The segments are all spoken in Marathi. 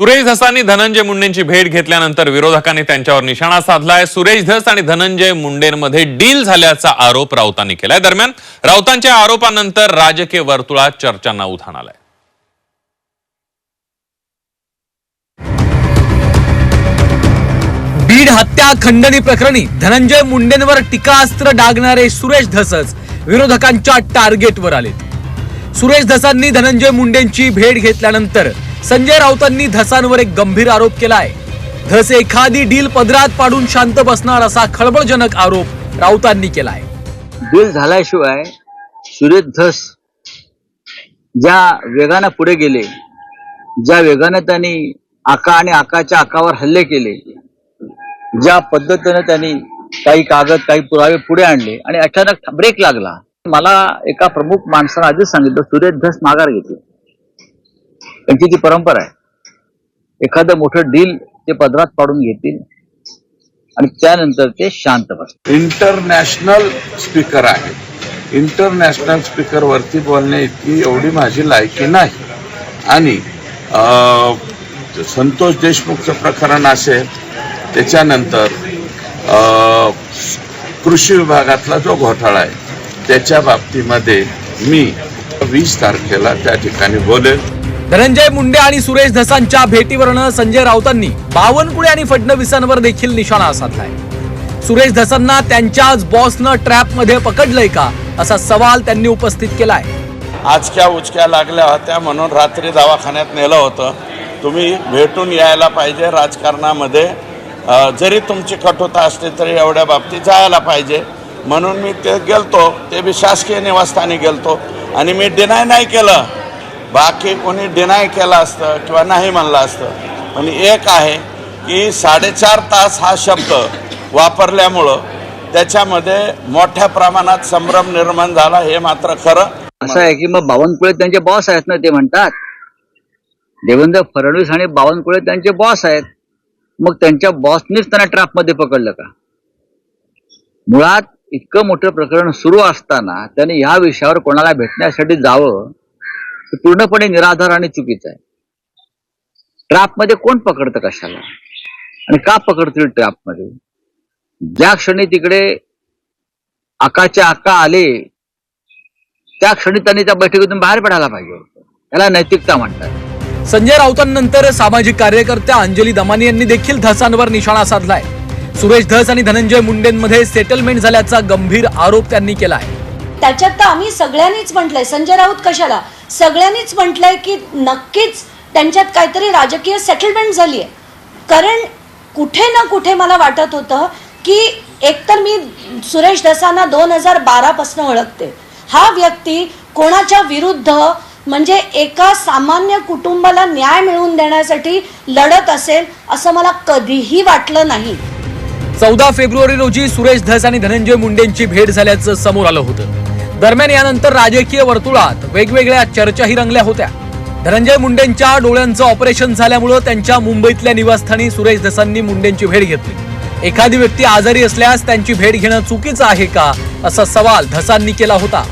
सुरेश धसांनी धनंजय मुंडेंची भेट घेतल्यानंतर विरोधकांनी त्यांच्यावर निशाणा साधलाय. सुरेश धस आणि धनंजय मुंडेंमध्ये डील झाल्याचा आरोप राऊतांनी केलाय. दरम्यान राऊतांच्या आरोपानंतर राजकीय वर्तुळात चर्चांना उधाण आलाय. बीड हत्या खंडणी प्रकरणी धनंजय मुंडेंवर टीकास्त्र डागणारे सुरेश धसच विरोधकांच्या टार्गेटवर आले. सुरेश धसांनी धनंजय मुंडेंची भेट घेतल्यानंतर संजय राऊतांनी धसांवर एक गंभीर आरोप केलाय. धस एखादी डील पदरात पाडून शांत बसणार असा खळबळजनक आरोप राऊतांनी केलाय. डील झाल्याशिवाय सुरेश धस ज्या वेगानं पुढे गेले ज्या वेगानं त्यांनी आका आणि आकाच्या आकावर हल्ले केले ज्या पद्धतीनं त्यांनी काही कागद काही पुरावे पुढे आणले आणि अचानक ब्रेक लागला. मला एका प्रमुख माणसानं आधीच सांगितलं सुरेश धस माघार घेतली. त्यांची ती परंपरा आहे एखादं मोठं डील ते पदरात पाडून घेतील आणि त्यानंतर ते शांत बसतील. इंटरनॅशनल स्पीकर आहे. इंटरनॅशनल स्पीकर वरती बोलणे इतकी एवढी माझी लायकी नाही. आणि अं, संतोष देशमुखचं प्रकरण असेल त्याच्यानंतर अं, कृषी विभागातला जो घोटाळा आहे त्याच्या बाबतीमध्ये मी वीस तारखेला त्या ठिकाणी बोलेल धनंजय मुंडे आणि सुरेश धसांच्या भेटीवरनं संजय राऊतांनी बावनकुळे आणि फडणवीसांवर देखील निशाणा साधलाय. सुरेश धसांना त्यांच्याच बॉसनं ट्रॅपमध्ये पकडलंय का असा सवाल त्यांनी उपस्थित केलाय. आजक्या उचक्या लागल्या होत्या म्हणून रात्री दवाखान्यात नेलं होतं. तुम्ही भेटून यायला पाहिजे राजकारणामध्ये. जरी तुमची कठोरता असली तरी एवढ्या बाबतीत जायला पाहिजे. म्हणून मी ते गेलतो. ते बी शासकीय निवासस्थानी गेलतो. आणि मी डिनाय नाही केलं. बाकी कोणी डिनाय केलं असतं किंवा नाही म्हणलं असतं. पण एक आहे की साडेचार तास हा शब्द वापरल्यामुळं त्याच्यामध्ये मोठ्या प्रमाणात संभ्रम निर्माण झाला हे मात्र खरं. असं आहे की मग बावनकुळे त्यांचे बॉस आहेत ना ते म्हणतात. देवेंद्र फडणवीस आणि बावनकुळे त्यांचे बॉस आहेत. मग त्यांच्या बॉसनीच त्यांना ट्रॅपमध्ये पकडलं का? मुळात इतकं मोठं प्रकरण सुरू असताना त्याने ह्या विषयावर कोणाला भेटण्यासाठी जावं हे पूर्णपणे निराधार आणि चुकीचं आहे. ट्रॅपमध्ये कोण पकडतं कशाला? आणि का पकडतील ट्रॅपमध्ये? ज्या क्षणी तिकडे आकाच्या आका आले त्या क्षणी त्यांनी त्या बैठकीतून बाहेर पडायला पाहिजे होतं. याला नैतिकता म्हणतात. संजय राऊतांनंतर सामाजिक कार्यकर्त्या अंजली दमानी यांनी देखील धसांवर निशाणा साधलाय. सुरेश धस आणि धनंजय मुंडेंमध्ये सेटलमेंट झाल्याचा गंभीर आरोप त्यांनी केला आहे त्याच्यात तर आम्ही सगळ्यांनीच म्हटलंय. संजय राऊत कशाला? सगळ्यांनीच म्हटलंय की नक्कीच त्यांच्यात काहीतरी राजकीय सेटलमेंट झाली आहे कारण कुठे ना कुठे मला वाटत होतं की एकतर मी सुरेश धसांना दोन हजार बारापासून ओळखते. हा व्यक्ती कोणाच्या विरुद्ध म्हणजे एका सामान्य कुटुंबाला न्याय मिळवून देण्यासाठी लढत असेल असं मला कधीही वाटलं नाही. चौदा फेब्रुवारी रोजी सुरेश धस आणि धनंजय मुंडेंची भेट झाल्याचं समोर आलं होतं. दरम्यान यानंतर राजकीय वर्तुळात वेगवेगळ्या चर्चाही रंगल्या होत्या. धनंजय मुंडेंच्या डोळ्यांचं ऑपरेशन झाल्यामुळं त्यांच्या मुंबईतल्या निवासस्थानी सुरेश धसांनी मुंडेंची भेट घेतली. एखादी व्यक्ती आजारी असल्यास त्यांची भेट घेणं चुकीचं आहे का असा सवाल धसांनी केला होता.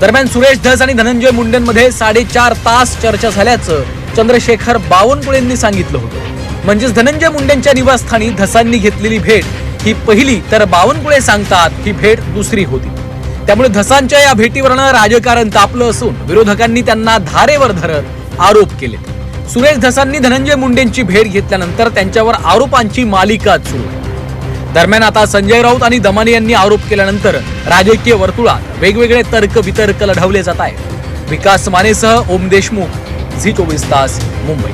दरम्यान सुरेश धस आणि धनंजय मुंडेंमध्ये साडेचार तास चर्चा झाल्याचं चंद्रशेखर बावनकुळेंनी सांगितलं होतं. म्हणजेच धनंजय मुंडेंच्या निवासस्थानी धसांनी घेतलेली भेट ही पहिली तर बावनकुळे सांगतात ही भेट दुसरी होती. त्यामुळे धसांच्या या भेटीवरनं राजकारण तापलं असून विरोधकांनी त्यांना धारेवर धरत आरोप केले. सुरेश धसांनी धनंजय मुंडेंची भेट घेतल्यानंतर त्यांच्यावर आरोपांची मालिका सुरू आहे. दरम्यान आता संजय राऊत आणि दमानी यांनी आरोप केल्यानंतर राजकीय वर्तुळात वेगवेगळे तर्क वितर्क लढवले जात आहेत. विकास मानेसह ओम देशमुख झी चोवीस तास मुंबई.